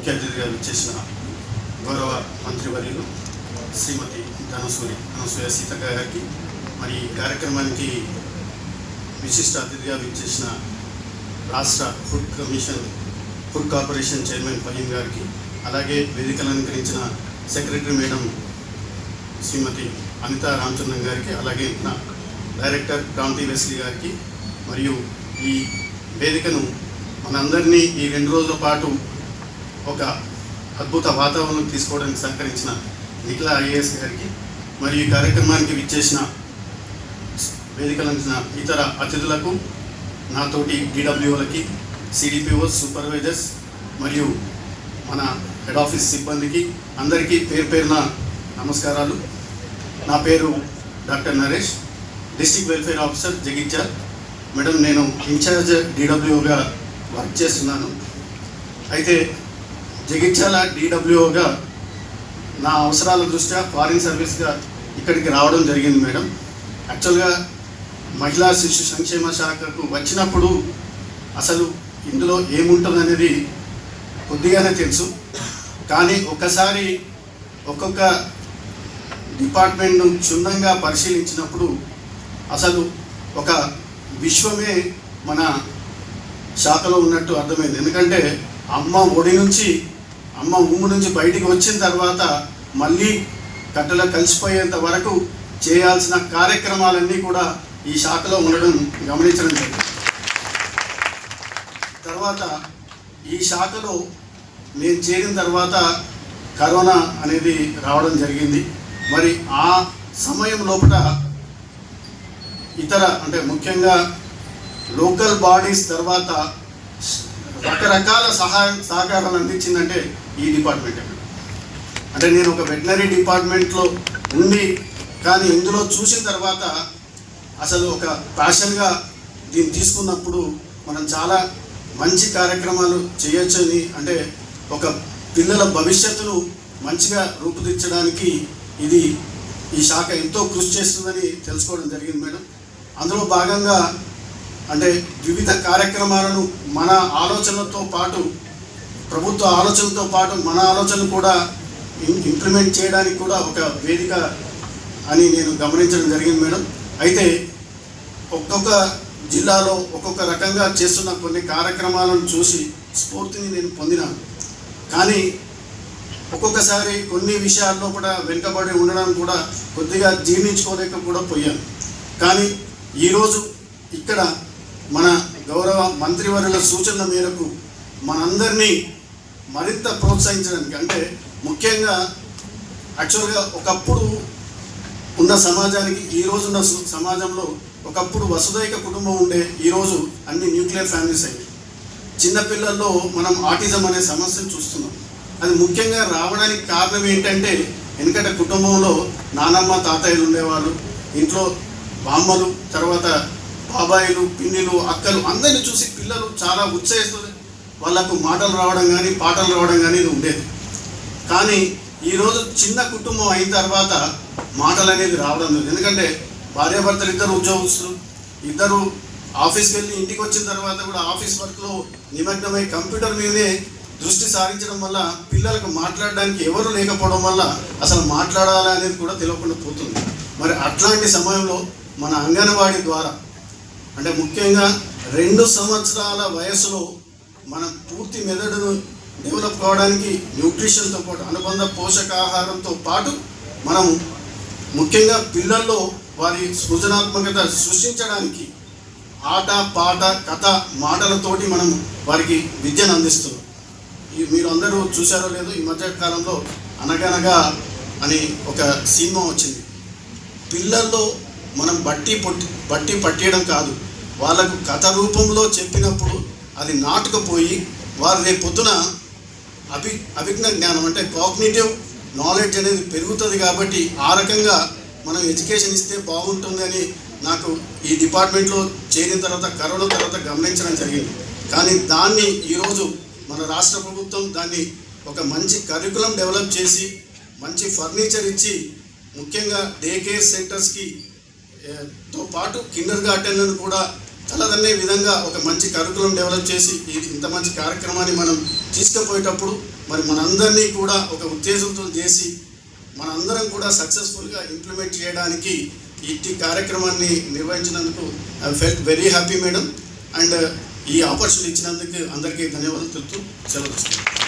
ముఖ్య అతిథిగా విచ్చేసిన గౌరవ మంత్రివర్యులు శ్రీమతి ధనసూరి అనసూయ సీతక్క గారికి మరి ఈ కార్యక్రమానికి విశిష్ట అతిథిగా విచ్చేసిన రాష్ట్ర food commission food corporation chairman Faheem గారికి అలాగే వేదికలు అలంకరించిన సెక్రటరీ మేడం శ్రీమతి అనిత రామచంద్రన్ గారికి అలాగే నా డైరెక్టర్ క్రాంతి వెస్లీ గారికి మరియు ఈ వేదికను మనందరినీ ఈ రెండు రోజుల పాటు ఒక అద్భుత వాతావరణం తీసుకోవడానికి సహకరించిన నిఖిల ఐఏఎస్ గారికి మరియు ఈ కార్యక్రమానికి విచ్చేసిన వేదికలంచిన ఇతర అతిథులకు నాతోటి డిడబ్ల్యూలకి సిడిపిఓ సూపర్వైజర్స్ మరియు మన హెడ్ ఆఫీస్ సిబ్బందికి అందరికీ పేరు పేరున నమస్కారాలు. నా పేరు doctor Naresh district welfare officer Jagtial. Madam నేను ఇన్ఛార్జ్ డిడబ్ల్యూగా వర్క్ చేస్తున్నాను. అయితే జగిత్యాల డిడబ్ల్యూగా నా అవసరాల దృష్ట్యా ఫారిన్ సర్వీస్గా ఇక్కడికి రావడం జరిగింది మేడం. యాక్చువల్గా మహిళా శిశు సంక్షేమ శాఖకు వచ్చినప్పుడు అసలు ఇందులో ఏముంటుంది అనేది కొద్దిగానే తెలుసు. కానీ ఒక్కసారి ఒక్కొక్క డిపార్ట్మెంట్ను క్షుణ్ణంగా పరిశీలించినప్పుడు అసలు ఒక విశ్వమే మన శాఖలో ఉన్నట్టు అర్థమైంది. ఎందుకంటే అమ్మ ఒడి నుంచి అమ్మ ఉమ్ము నుంచి బయటికి వచ్చిన తర్వాత మళ్ళీ కట్టెలో కలిసిపోయేంత వరకు చేయాల్సిన కార్యక్రమాలన్నీ కూడా ఈ శాఖలో ఉండడం గమనించడం జరిగింది. తర్వాత ఈ శాఖలో నేను చేరిన తర్వాత కరోనా అనేది రావడం జరిగింది. మరి ఆ సమయం లోపల ఇతర అంటే ముఖ్యంగా లోకల్ బాడీస్ తర్వాత రకరకాల సహాయం సహకారాలు అందించిందంటే ఈ డిపార్ట్మెంట్. అంటే నేను ఒక వెటనరీ డిపార్ట్మెంట్లో ఉండి కానీ ఇందులో చూసిన తర్వాత అసలు ఒక ప్యాషన్గా దీన్ని తీసుకున్నప్పుడు మనం చాలా మంచి కార్యక్రమాలు చేయొచ్చని అంటే ఒక పిల్లల భవిష్యత్తును మంచిగా రూపుదిద్దడానికి ఇది ఈ శాఖ ఎంతో కృషి చేస్తుందని తెలుసుకోవడం జరిగింది మేడం. అందులో భాగంగా అంటే వివిధ కార్యక్రమాలను మన ఆలోచనలతో పాటు ప్రభుత్వ ఆలోచనలతో పాటు మన ఆలోచన కూడా ఇంప్లిమెంట్ చేయడానికి కూడా ఒక వేదిక అని నేను గమనించడం జరిగింది మేడం. అయితే ఒక్కొక్క జిల్లాలో ఒక్కొక్క రకంగా చేస్తున్న కొన్ని కార్యక్రమాలను చూసి స్ఫూర్తిని నేను పొందినాను కానీ ఒక్కొక్కసారి కొన్ని విషయాల్లో కూడా వెనుకబడి ఉండడం కూడా కొద్దిగా జీర్ణించుకోలేక కూడా పోయాను. కానీ ఈరోజు ఇక్కడ మన గౌరవ మంత్రివర్యుల సూచనల మేరకు మనందరినీ మరింత ప్రోత్సహించడానికి అంటే ముఖ్యంగా యాక్చువల్గా ఒకప్పుడు ఉన్న సమాజానికి ఈ రోజున్న సు- సమాజంలో ఒకప్పుడు వసుదైక కుటుంబం ఉండే ఈరోజు అన్ని న్యూక్లియర్ ఫ్యామిలీస్ అయ్యాయి. చిన్నపిల్లల్లో మనం ఆటిజం అనే సమస్యను చూస్తున్నాం. అది ముఖ్యంగా రావడానికి కారణం ఏంటంటే ఎందుకంటే కుటుంబంలో నానమ్మ తాతయ్యలు ఉండేవాళ్ళు ఇంట్లో బామ్మలు తర్వాత బాబాయిలు పిన్నిలు అక్కలు అందరిని చూసి పిల్లలు చాలా ఉత్సాహిస్తుంది వాళ్ళకు మాటలు రావడం కానీ పాటలు రావడం కానీ ఇది ఉండేది. కానీ ఈరోజు చిన్న కుటుంబం అయిన తర్వాత మాటలు అనేది రావడం లేదు. ఎందుకంటే భార్యాభర్తలు ఇద్దరు ఉద్యోగస్తులు ఇద్దరు ఆఫీస్కి వెళ్ళి ఇంటికి వచ్చిన తర్వాత కూడా ఆఫీస్ వర్క్లో నిమగ్నమై కంప్యూటర్ మీదే దృష్టి సారించడం వల్ల పిల్లలకు మాట్లాడడానికి ఎవరు లేకపోవడం వల్ల అసలు మాట్లాడాలి అనేది కూడా తెలియకుండా పోతుంది. మరి అట్లాంటి సమయంలో మన అంగన్వాడీ ద్వారా అంటే ముఖ్యంగా రెండు సంవత్సరాల వయసులో మన పూర్తి మెదడును డెవలప్ కావడానికి న్యూట్రిషన్తో పాటు అనుబంధ పోషకాహారంతో పాటు మనం ముఖ్యంగా పిల్లల్లో వారి సృజనాత్మకత సృష్టించడానికి ఆట పాట కథ మాటలతోటి మనం వారికి విద్యను అందిస్తున్నాం. ఈ మీరు అందరూ చూశారో లేదో ఈ మధ్య కాలంలో అనగనగా అని ఒక సినిమా వచ్చింది. పిల్లల్లో మనం బట్టి పొట్టి బట్టి పట్టేయడం కాదు. వాళ్ళకు కథ రూపంలో చెప్పినప్పుడు అది నాటుకపోయి వారు రేపు పొద్దున అభి అభిజ్ఞ జ్ఞానం అంటే కాగ్నిటివ్ నాలెడ్జ్ అనేది పెరుగుతుంది కాబట్టి ఆ రకంగా మనం ఎడ్యుకేషన్ ఇస్తే బాగుంటుందని నాకు ఈ డిపార్ట్మెంట్లో చేరిన తర్వాత కరోనా తర్వాత గమనించడం జరిగింది. కానీ దాన్ని ఈరోజు మన రాష్ట్ర ప్రభుత్వం దాన్ని ఒక మంచి కరికులం డెవలప్ చేసి మంచి ఫర్నిచర్ ఇచ్చి ముఖ్యంగా డే కేర్ సెంటర్స్కి తో పాటు కిండర్ గార్డెన్లను కూడా తలదన్నే విధంగా ఒక మంచి కరికులం డెవలప్ చేసి ఇది ఇంత మంచి కార్యక్రమాన్ని మనం తీసుకుపోయేటప్పుడు మరి మనందరినీ కూడా ఒక ఉత్తేజంతో చేసి మనందరం కూడా సక్సెస్ఫుల్గా ఇంప్లిమెంట్ చేయడానికి ఇట్టి కార్యక్రమాన్ని నిర్వహించినందుకు I felt very happy madam and ఈ ఆపర్చునిటీ ఇచ్చినందుకు అందరికీ ధన్యవాదాలు తెలుపుతూ సెలవు